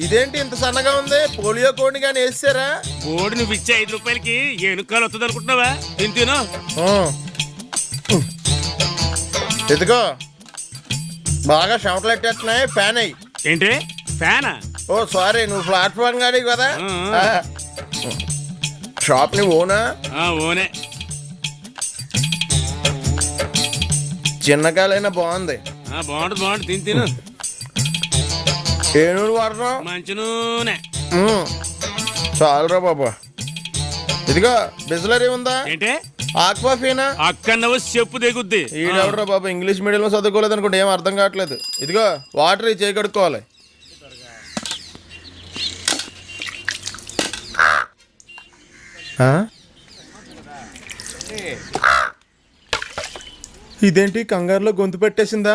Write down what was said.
ఇదేంటి ఇంత సన్నగా ఉంది? పోలియో కోడిని కానీ వేసారా? బోర్డు నువ్వు ఇచ్చే ఐదు రూపాయలకి ఏనుకాలు వస్తుంది అనుకుంటున్నావా? తిను ఎదుగో బాగా చెమటలు ఎట్టేస్తున్నాయి ఫ్యాన్ అయ్యి ఏంటి? ఫ్యానా? ఓ సారీ నువ్వు ప్లాట్ఫామ్ గాడి కదా. ఆ. షాప్ని ఓనా? ఆ, ఓనే. చిన్నకాలైనా బాగుంది. ఆ, బాగుంటుంది బాగుంటుంది. తిని తిను. ఏ నూనె మంచి నూనె. చాలురా బాబా. ఇదిగో బిజ్లరీ ఉందా? ఏంటి? ఆక్వాఫీనా అక్కడనవ్వు చెప్పు దిగుద్ది ఈడెవడరా బాబా ఇంగ్లీష్ మీడియంలో చదువుకోలేదు అనుకుంటే ఏం అర్థం కావట్లేదు. ఇదిగో వాటర్ ఇచ్చి చేయి కడుక్కోవాలి. ఆ? ఇదేంటి కంగారులో గొంతు పెట్టేసిందా?